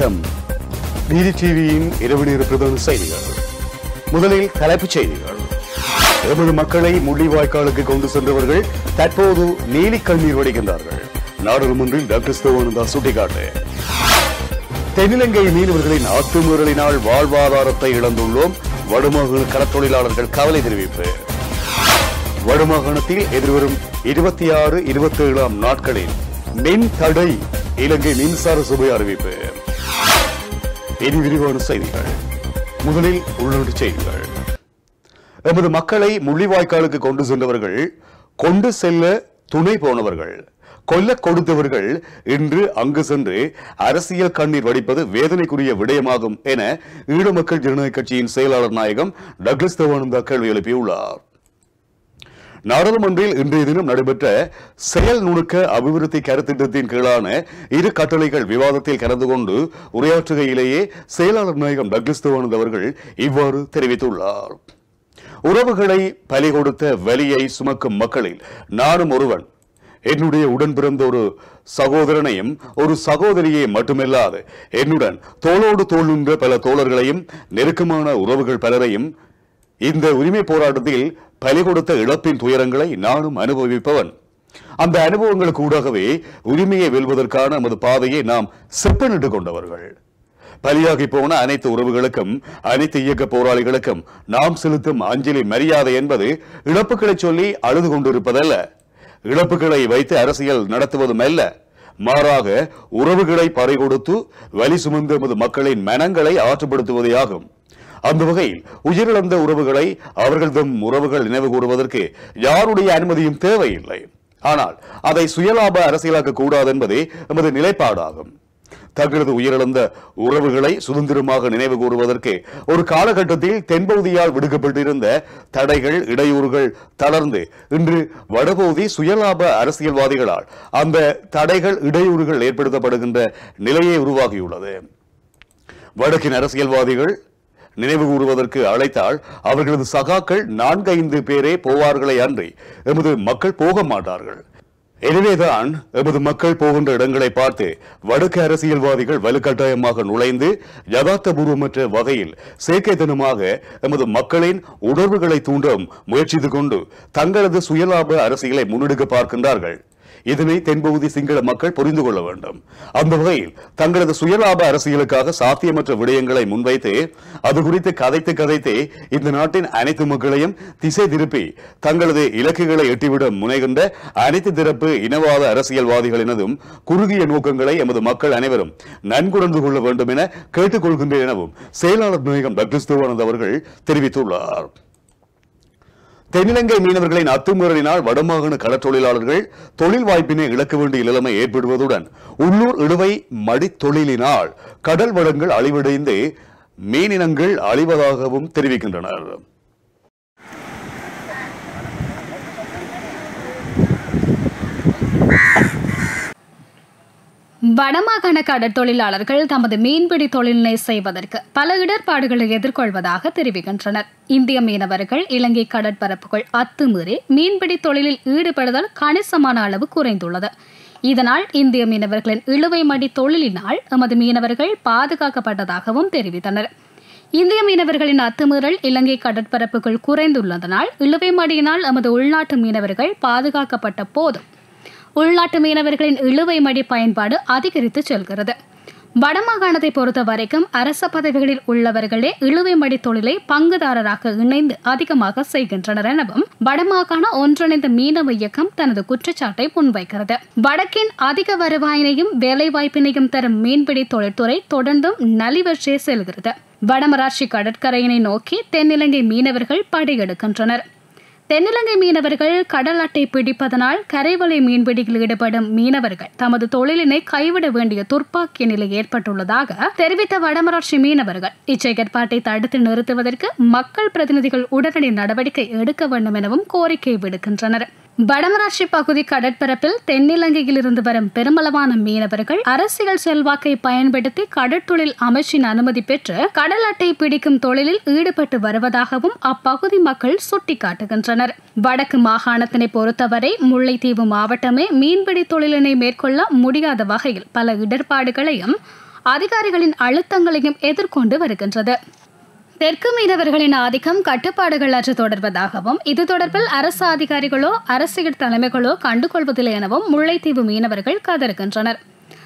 வணக்கம். நீதி டிவியின் இரவு நேர பிரதான செய்திகள். முதலில் தலைப்புச் செய்திகள். எமது மக்களை முள்ளிவாய்க்காலுக்கு கொண்டு சென்றவர்கள் தற்போது நீலி கண்ணீர் வடிக்கின்றார்கள். நாடாளுமன்றில் டாக்டர் ஸ்தோவானந்தா சுட்டிக்காட்டு. தென்னிலங்கை மீனவர்களின் அத்துமீறலினால் வாழ்வாதாரத்தை இழந்துள்ளோம். வடமாகாண கடத்தொழிலாளர்கள் கவலை தெரிவிப்பு. வடமாகாணத்தில் எதிர்வரும் இருபத்தி ஆறு இருபத்தி ஏழாம் நாட்களில் மின் தடை இலங்கை மின்சார சபை அறிவிப்பு. இனி விரிவான செய்திகள். முதலில் உள்நாட்டு செய்திகள். எமது மக்களை முள்ளிவாய்க்காலுக்கு கொண்டு சென்றவர்கள் கொண்டு செல்ல துணை போனவர்கள் கொல்ல கொடுத்தவர்கள் இன்று அங்கு சென்று அரசியல் கண்ணீர் வடிப்பது வேதனைக்குரிய விடயமாகும் என ஈழ மக்கள் ஜனநாயக கட்சியின் செயலாளர் நாயகம் டக்ளஸ் தேவானந்தா கேள்வி எழுப்பியுள்ளார். நாடாளுமன்றில் இன்றைய தினம் நடைபெற்ற செயல் நுணுக்க அபிவிருத்தி கருத்திட்டத்தின் கீழான இரு கட்டளைகள் விவாதத்தில் கலந்து கொண்டு உரையாற்றுகையிலேயே செயலாளர் நாயகம் டக்லிஸ் தேவானந்த் அவர்கள் இவ்வாறு தெரிவித்துள்ளார். உறவுகளை பலி கொடுத்த வலியை சுமக்கும் மக்களில் நானும் ஒருவன். என்னுடைய உடன் பிறந்த ஒரு சகோதரனையும் ஒரு சகோதரியை மட்டுமில்லாது என்னுடன் தோளோடு தோல் நின்ற பல தோழர்களையும் நெருக்கமான உறவுகள் பலரையும் இந்த உரிமை போராட்டத்தில் பலி கொடுத்த இழப்பின் துயரங்களை நானும் அனுபவிப்பவன். அந்த அனுபவங்களுக்கு ஊடாகவே உரிமையை வெல்வதற்கான நமது பாதையை நாம் செப்பனிட்டு கொண்டவர்கள். பலியாகி போன அனைத்து உறவுகளுக்கும் அனைத்து இயக்க போராளிகளுக்கும் நாம் செலுத்தும் அஞ்சலி மரியாதை என்பது இழப்புகளை சொல்லி அழுது கொண்டிருப்பதல்ல. இழப்புகளை வைத்து அரசியல் நடத்துவதும் அல்ல. மாறாக உறவுகளை பறிகொடுத்து வலி சுமந்து மக்களின் மனங்களை ஆற்றுப்படுத்துவதே ஆகும். அந்த வகையில் உயிரிழந்த உறவுகளை அவர்கள் தம் உறவுகள் நினைவு கூறுவதற்கு யாருடைய அனுமதியும் தேவையில்லை. ஆனால் அதை சுயலாப அரசியலாக்க கூடாது என்பதே எமது நிலைப்பாடாகும். தங்களது உயிரிழந்த உறவுகளை சுதந்திரமாக நினைவு கூறுவதற்கு ஒரு காலகட்டத்தில் தென்பகுதியால் விடுக்கப்பட்டிருந்த தடைகள் இடையூறுகள் தளர்ந்து இன்று வடபகுதி சுயலாப அரசியல்வாதிகளால் அந்த தடைகள் இடையூறுகள் ஏற்படுத்தப்படுகின்ற நிலையே உருவாகியுள்ளது. வடக்கின் அரசியல்வாதிகள் நினைவு கூறுவதற்கு அழைத்தால் அவர்களது சகாக்கள் நான்கு ஐந்து பேரே போவார்களே அன்றி எமது மக்கள் போக மாட்டார்கள். எனவேதான் எமது மக்கள் போகின்ற இடங்களை பார்த்து வடக்கு அரசியல்வாதிகள் வலுக்கட்டாயமாக நுழைந்து யதார்த்தபூர்வமற்ற வகையில் செயற்கைத்தனமாக எமது மக்களின் உணர்வுகளை தூண்டும் முயற்சித்துக் கொண்டு தங்களது சுயலாப அரசியலை முன்னெடுக்க பார்க்கின்றார்கள். இதனை தென்பகுதி சிங்கள மக்கள் புரிந்து கொள்ள வேண்டும். அந்த வகையில் தங்களது சுயலாப அரசியலுக்காக சாத்தியமற்ற விடயங்களை முன்வைத்து அது குறித்து கதைத்து கதைத்து இந்த நாட்டின் அனைத்து மக்களையும் திசை திருப்பி தங்களது இலக்குகளை எட்டிவிட முனைகின்ற அனைத்து திறப்பு இனவாத அரசியல்வாதிகளினதும் குறுகிய நோக்கங்களை எமது மக்கள் அனைவரும் நன்குணர்ந்து கொள்ள வேண்டும் என கேட்டுக்கொள்கின்றேன் எனவும் செயலாளர் நாயகம் டாக்டர் தேவானந்த் அவர்கள் தெரிவித்துள்ளார். தென்னிலங்கை மீனவர்களின் அத்துமீறலினால் வடமாகாண கடற்தொழிலாளர்கள் தொழில் வாய்ப்பினை இழக்க வேண்டிய நிலைமை ஏற்படுவதுடன் உள்ளூர் இழுவை மடித்தொழிலினால் கடல் வளங்கள் அழிவடைந்து மீனினங்கள் அழிவதாகவும் தெரிவிக்கின்றனர். வடமாகாண கடற்தொழிலாளர்கள் தமது மீன்பிடி தொழிலினை செய்வதற்கு பல இடர்பாடுகளை எதிர்கொள்வதாக தெரிவிக்கின்றனர். இந்திய மீனவர்கள் இலங்கை கடற்பரப்புகள் அத்துமீறி மீன்பிடி தொழிலில் ஈடுபடுதல் கணிசமான அளவு குறைந்துள்ளது. இதனால் இந்திய மீனவர்களின் இழுவை மடி தொழிலினால் எமது மீனவர்கள் பாதுகாக்கப்பட்டதாகவும் தெரிவித்தனர். இந்திய மீனவர்களின் அத்துமீறல் இலங்கை கடற்பரப்புகள் குறைந்துள்ளதனால் இழுவை மடியினால் எமது உள்நாட்டு மீனவர்கள் பாதுகாக்கப்பட்ட போதும் உள்நாட்டு மீனவர்களின் இழுவை மடி பயன்பாடு அதிகரித்து செல்கிறது. வடமாகாணத்தை பொறுத்த வரைக்கும் அரச பதவிகளில் உள்ளவர்களே இழுவை மடி தொழிலை பங்குதாரராக இணைந்து அதிகமாக செய்கின்றனர் எனவும் வடமாகாண ஒன்றிணைந்த மீனவ இயக்கம் தனது குற்றச்சாட்டை முன்வைக்கிறது. வடக்கின் அதிக வருவாயினையும் வேலைவாய்ப்பினையும் தரும் மீன்பிடி தொழில்துறை தொடர்ந்தும் நலிவற்றே செல்கிறது. வடமராட்சி கடற்கரையினை நோக்கி தென்னிலங்கை மீனவர்கள் படையெடுக்கின்றனர். தென்னிலங்கை மீனவர்கள் கடல் அட்டை பிடிப்பதனால் கரைவலை மீன்பிடியில் ஈடுபடும் மீனவர்கள் தமது தொழிலினை கைவிட வேண்டிய துர்ப்பாக்கிய நிலை ஏற்பட்டுள்ளதாக தெரிவித்த வடமராட்சி மீனவர்கள். இச்செயற்பாட்டை தடுத்து நிறுத்துவதற்கு மக்கள் பிரதிநிதிகள் உடனடி நடவடிக்கை எடுக்க வேண்டும் எனவும் கோரிக்கை விடுக்கின்றனர். வடமராட்சி பகுதி கடற்பரப்பில் தென்னிலங்கையில் இருந்து வரும் பெருமளவான மீனவர்கள் அரசியல் செல்வாக்கை பயன்படுத்தி கடற்தொழில் அமைச்சின் அனுமதி பெற்று கடல் அட்டை பிடிக்கும் தொழிலில் ஈடுபட்டு வருவதாகவும் அப்பகுதி மக்கள் சுட்டிக்காட்டுகின்றனர். வடக்கு மாகாணத்தினை பொறுத்தவரை முல்லைத்தீவு மாவட்டமே மீன்பிடி தொழிலினை மேற்கொள்ள முடியாத வகையில் பல இடர்பாடுகளையும் அதிகாரிகளின் அழுத்தங்களையும் எதிர்கொண்டு வருகின்றது. தெற்கு மீனவர்களின் ஆதிக்கம் கட்டுப்பாடுகள் அற்று தொடர்வதாகவும் இது தொடர்பில் அரசு அதிகாரிகளோ அரசியல் தலைமைகளோ கண்டுகொள்வதில்லை எனவும் முல்லைத்தீவு மீனவர்கள் கதறுகின்றனர்.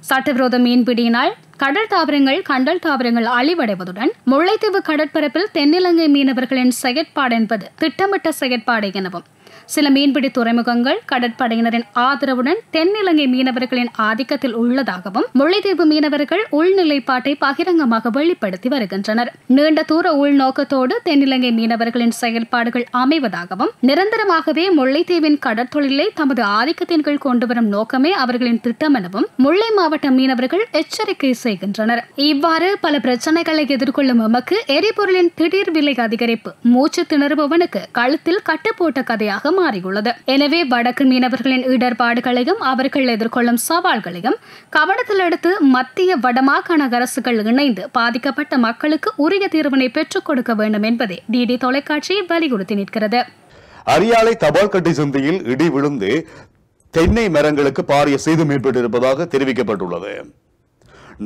சட்டவிரோத மீன்பிடியினால் கடல் தாவரங்கள் கண்டல் தாவரங்கள் அழிவடைவதுடன் முல்லைத்தீவு கடற்பரப்பில் தென்னிலங்கை மீனவர்களின் செயற்பாடு என்பது திட்டமிட்ட செயற்பாடு எனவும் சில மீன்பிடி துறைமுகங்கள் கடற்படையினரின் ஆதரவுடன் தென்னிலங்கை மீனவர்களின் ஆதிக்கத்தில் உள்ளதாகவும் முல்லைத்தீவு மீனவர்கள் உள்நிலைப்பாட்டை பகிரங்கமாக வெளிப்படுத்தி வருகின்றனர். நீண்ட தூர உள்நோக்கத்தோடு தென்னிலங்கை மீனவர்களின் செயல்பாடுகள் அமைவதாகவும் நிரந்தரமாகவே முல்லைத்தீவின் கடற்தொழிலை தமது ஆதிக்கத்தின் கீழ் கொண்டுவரும் நோக்கமே அவர்களின் திட்டம் எனவும் முல்லை மாவட்ட மீனவர்கள் எச்சரிக்கை செய்கின்றனர். இவ்வாறு பல பிரச்சனைகளை எதிர்கொள்ளும் எமக்கு எரிபொருளின் திடீர் விலை அதிகரிப்பு மூச்சு திணறுபவனுக்கு கழுத்தில் கட்டுப்போட்ட கதையாக மாறியுள்ளது. எனவே வடக்கு மீனவர்களின் இடர்பாடுகளையும் அவர்கள் எதிர்கொள்ளும் சவால்களையும் கவனத்தில் எடுத்து மத்திய வடமாகாண அரசுகள் இணைந்து பாதிக்கப்பட்ட மக்களுக்கு உரிய தீர்வினை பெற்றுக் கொடுக்க வேண்டும் என்பதை டிடி தொலைக்காட்சி வலியுறுத்தி நிற்கிறது. அரியாலை தபால் கட்டி சந்தையில் இடி விழுந்து தென்னை மரங்களுக்கு பாரிய சேதம் ஏற்பட்டிருப்பதாக தெரிவிக்கப்பட்டுள்ளது.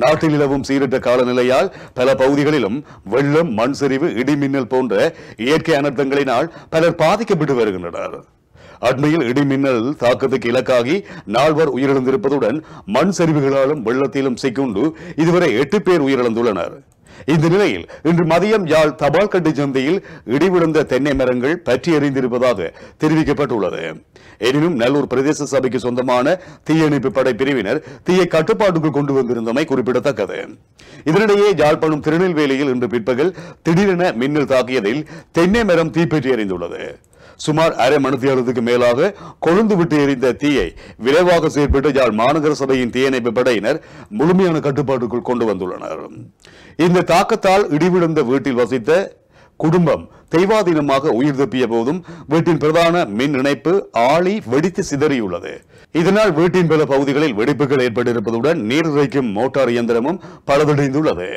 நாட்டில் நிலவும் சீரற்ற காலநிலையால் பல பகுதிகளிலும் வெள்ளம் மண் சரிவு இடிமின்னல் போன்ற இயற்கை அனர்த்தங்களினால் பலர் பாதிக்கப்பட்டு வருகின்றனர். அண்மையில் இடிமின்னல் தாக்கத்துக்கு இலக்காகி நால்வர் உயிரிழந்திருப்பதுடன் மண் சரிவுகளாலும் வெள்ளத்திலும் சிக்குண்டு இதுவரை எட்டு பேர் உயிரிழந்துள்ளனர். இந்த நிலையில் இன்று மதியம் யாழ் தபால் கட்டு சந்தையில் இடிவிழுந்த தென்னை மரங்கள் பற்றி எறிந்திருப்பதாக தெரிவிக்கப்பட்டுள்ளது. எனினும் நல்லூர் பிரதேச சபைக்கு சொந்தமான தீயணைப்பு படை பிரிவினர் தீயை கட்டுப்பாட்டுக்குள் கொண்டு வந்திருந்தமை குறிப்பிடத்தக்கது. இதனிடையே யாழ்ப்பாணம் திருநெல்வேலியில் இன்று பிற்பகல் திடீரென மின்னல் தாக்கியதில் தென்னை மரம் தீப்பற்றி எறிந்துள்ளது சுமார் அரை மணித்தியாலத்துக்கு மேலாக கொழுந்து விட்டு எரிந்த தீயை விரைவாக செயற்பட்டு யாழ் மாநகர சபையின் தீயணைப்பு படையினர் முழுமையான கட்டுப்பாட்டுக்குள் கொண்டு வந்துள்ளனர். இந்த தாக்கத்தால் இடிவிழுந்த வீட்டில் வசித்த குடும்பம் தெய்வாதீனமாக உயிர் தப்பிய போதும் வீட்டின் பிரதான மின் இணைப்பு ஆளி வெடித்து சிதறியுள்ளது. இதனால் வீட்டின் பல பகுதிகளில் வெடிப்புகள் ஏற்பட்டிருப்பதுடன் நீர் இறைக்கும் மோட்டார் இயந்திரமும் பழுதடைந்துள்ளது.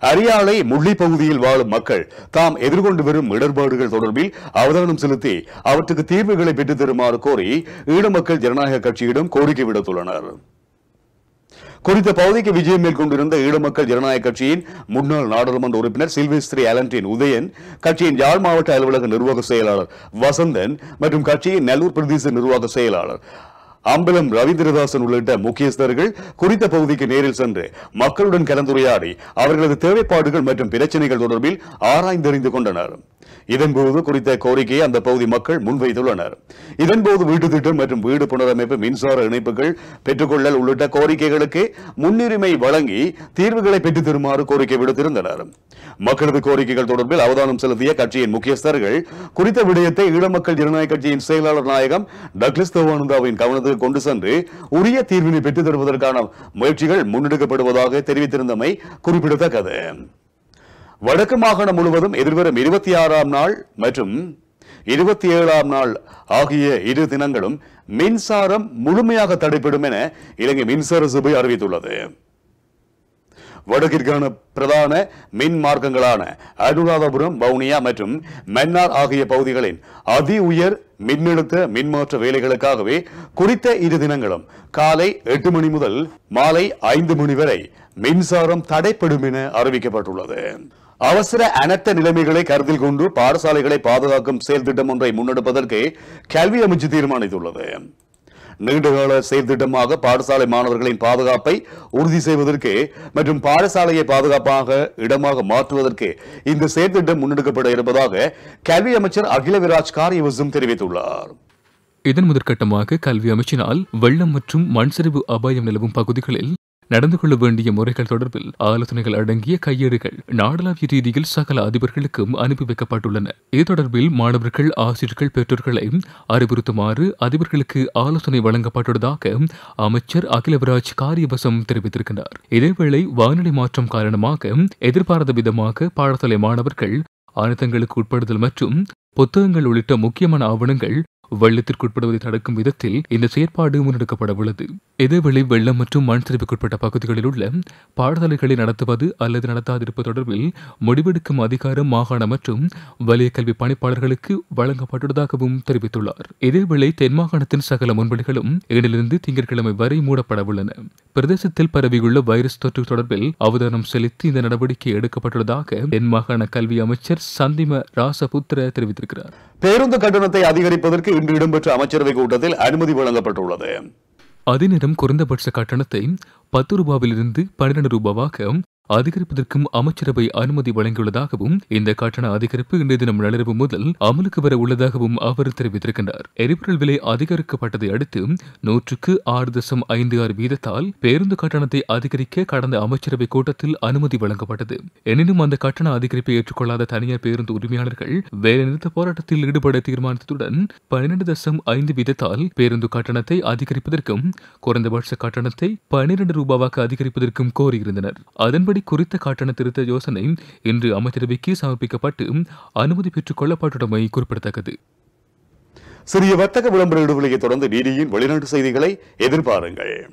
அரியாலை முள்ளி பகுதியில் வாழும் மக்கள் தாம் எதிர்கொண்டு வரும் இடர்பாடுகள் தொடர்பில் அவதானம் செலுத்தி அவற்றுக்கு தீர்வுகளை பெற்றுத் தருமாறு கோரி ஈழ மக்கள் ஜனநாயக கட்சியிடம் கோரிக்கை விடுத்துள்ளனர். குறித்த பகுதிக்கு விஜயம் மேற்கொண்டிருந்த ஈழ மக்கள் ஜனநாயக கட்சியின் முன்னாள் நாடாளுமன்ற உறுப்பினர் சில்வெஸ்திரி அலன்டின் உதயன் கட்சியின் யாழ் மாவட்ட அலுவலக நிர்வாக செயலாளர் வசந்தன் மற்றும் கட்சியின் நல்லூர் பிரதேச நிர்வாக செயலாளர் அம்பலம் ரவீந்திரதாசன் உள்ளிட்ட முக்கியஸ்தர்கள் குறித்த பகுதிக்கு நேரில் சென்று மக்களுடன் கலந்துரையாடி அவர்களது தேவைப்பாடுகள் மற்றும் பிரச்சனைகள் தொடர்பில் ஆராய்ந்தறிந்து கொண்டனர். இதன்போது குறித்த கோரிக்கையை அந்த பகுதி மக்கள் முன்வைத்துள்ளனர். இதன்போது வீட்டு திட்டம் மற்றும் வீடு புனரமைப்பு மின்சார இணைப்புகள் பெற்றுக்கொள்ளல் உள்ளிட்ட கோரிக்கைகளுக்கு முன்னுரிமை வழங்கி தீர்வுகளை பெற்றுத் தருமாறு கோரிக்கை விடுத்திருந்தனர். மக்களது கோரிக்கைகள் தொடர்பில் அவதானம் செலுத்திய கட்சியின் முக்கியஸ்தர்கள் குறித்த விடயத்தை ஈழமக்கள் ஜனநாயக கட்சியின் செயலாளர் நாயகம் டக்ளஸ் தேவானந்தாவின் கவனத்துக்கு கொண்டு சென்று உரிய தீர்வினை பெற்றுத் தருவதற்கான முயற்சிகள் முன்னெடுக்கப்படுவதாக தெரிவித்திருந்தமை குறிப்பிடத்தக்கது. வடக்கு மாகாணம் முழுவதும் எதிர்வரும் இருபத்தி ஆறாம் நாள் மற்றும் இருபத்தி ஏழாம் நாள் ஆகிய இரு தினங்களும் மின்சாரம் முழுமையாக தடைப்படும் என இலங்கை மின்சார சபை அறிவித்துள்ளது. வடக்கிற்கான பிரதான மின் மார்க்கங்களான அனுராதபுரம் வவுனியா மற்றும் மன்னார் ஆகிய பகுதிகளின் அதி உயர் மின்னழுத்த மின்மாற்ற வேலைகளுக்காகவே குறித்த இரு தினங்களும் காலை எட்டு மணி முதல் மாலை ஐந்து மணி வரை மின்சாரம் தடைப்படும் என அறிவிக்கப்பட்டுள்ளது. அவசர அனர்த்த நிலைமைகளை கருத்தில் கொண்டு பாடசாலைகளை பாதுகாக்கும் செயல் திட்டம் ஒன்றை முன்னெடுப்பதற்கு கல்வி அமைச்சு தீர்மானித்துள்ளது. நீண்டகால செயல்திட்டமாக பாடசாலை மாணவர்களின் பாதுகாப்பை உறுதி செய்வதற்கு மற்றும் பாடசாலையை பாதுகாப்பாக இடமாக மாற்றுவதற்கு இந்த செயற்திட்டம் முன்னெடுக்கப்பட இருப்பதாக கல்வி அமைச்சர் அகில விராஜ் காரியவசம் தெரிவித்துள்ளார். இதன் முதற்கட்டமாக கல்வி அமைச்சினால் வெள்ளம் மற்றும் மண்சரிவு அபாயம் நிலவும் பகுதிகளில் நடந்து கொள்ள வேண்டிய முறைகள் தொடர்பில் ஆலோசனைகள் அடங்கிய கையேடுகள் நாடளாவிய ரீதியில் சகல அதிபர்களுக்கும் அனுப்பி வைக்கப்பட்டுள்ளன. இது தொடர்பில் மாணவர்கள் ஆசிரியர்கள் பெற்றோர்களை அறிவுறுத்துமாறு அதிபர்களுக்கு ஆலோசனை வழங்கப்பட்டுள்ளதாக அமைச்சர் அகிலவராஜ் காரியவசம் தெரிவித்திருக்கிறார். இதேவேளை வானிலை மாற்றம் காரணமாக எதிர்பாராத விதமாக பாடசாலை மாணவர்கள் ஆயுதங்களுக்கு உட்படுதல் மற்றும் புத்தகங்கள் உள்ளிட்ட முக்கியமான ஆவணங்கள் வெள்ளத்திற்குட்படுவதை தடுக்கும் விதத்தில் இந்த செயற்பாடு முன்னெடுக்கப்பட உள்ளது. இதேவேளை வெள்ளம் மற்றும் மண் சரிவுக்குட்பட்ட பகுதிகளில் உள்ள பாடசாலைகளை நடத்துவது அல்லது நடத்தாதிருப்பது தொடர்பில் முடிவெடுக்கும் அதிகாரம் மாகாண மற்றும் வலய கல்வி பணிப்பாளர்களுக்கு வழங்கப்பட்டுள்ளதாகவும் தெரிவித்துள்ளார். இதேவேளை தென்மாகாணத்தின் சகல முன்படிகளும் இதிலிருந்து திங்கட்கிழமை வரை மூடப்பட உள்ளன. பிரதேசத்தில் பரவியுள்ள வைரஸ் தொற்று தொடர்பில் அவதானம் செலுத்தி இந்த நடவடிக்கை எடுக்கப்பட்டுள்ளதாக தென்மாகாண கல்வி அமைச்சர் சந்திம ராசபுத்திர தெரிவித்திருக்கிறார். பேருந்து கட்டணத்தை அதிகரிப்பதற்கு இன்று இடம்பெற்ற அமைச்சரவை கூட்டத்தில் அனுமதி வழங்கப்பட்டுள்ளது. அதே நேரம் குறைந்தபட்ச கட்டணத்தை பத்து ரூபாவிலிருந்து பன்னிரண்டு ரூபாவாக அதிகரிப்பதற்கும் அமைச்சரவை அனுமதி வழங்கியுள்ளதாகவும் இந்த கட்டண அதிகரிப்பு இன்றைய தினம் நள்ளிரவு முதல் அமலுக்கு வர உள்ளதாகவும் அவர் தெரிவித்திருக்கின்றார். எரிபொருள் விலை அதிகரிக்கப்பட்டதை அடுத்து நூற்றுக்கு ஆறு தசம் ஐந்து ஆறு வீதத்தால் பேருந்து கட்டணத்தை அதிகரிக்க கடந்த அமைச்சரவை கூட்டத்தில் அனுமதி வழங்கப்பட்டது. எனினும் அந்த கட்டண அதிகரிப்பை ஏற்றுக்கொள்ளாத தனியார் பேருந்து உரிமையாளர்கள் வேலைநிறுத்த போராட்டத்தில் ஈடுபட தீர்மானித்ததுடன் பன்னிரண்டு தசம் ஐந்து வீதத்தால் பேருந்து கட்டணத்தை அதிகரிப்பதற்கும் குறைந்தபட்ச கட்டணத்தை பன்னிரண்டு ரூபாவாக அதிகரிப்பதற்கும் கோரியிருந்தனர். அதன்படி குறித்த கட்டண திருத்த யோசனை இன்று அமைச்சரவைக்கு சமர்ப்பிக்கப்பட்டு அனுமதி பெற்றுக் கொள்ளப்பட்டுள்ளமை குறிப்பிடத்தக்கது. சிறிய வர்த்தக விளம்பர விடுவலையை தொடர்ந்து டிடியின் வெளிநாட்டு செய்திகளை எதிர்பாருங்கள்.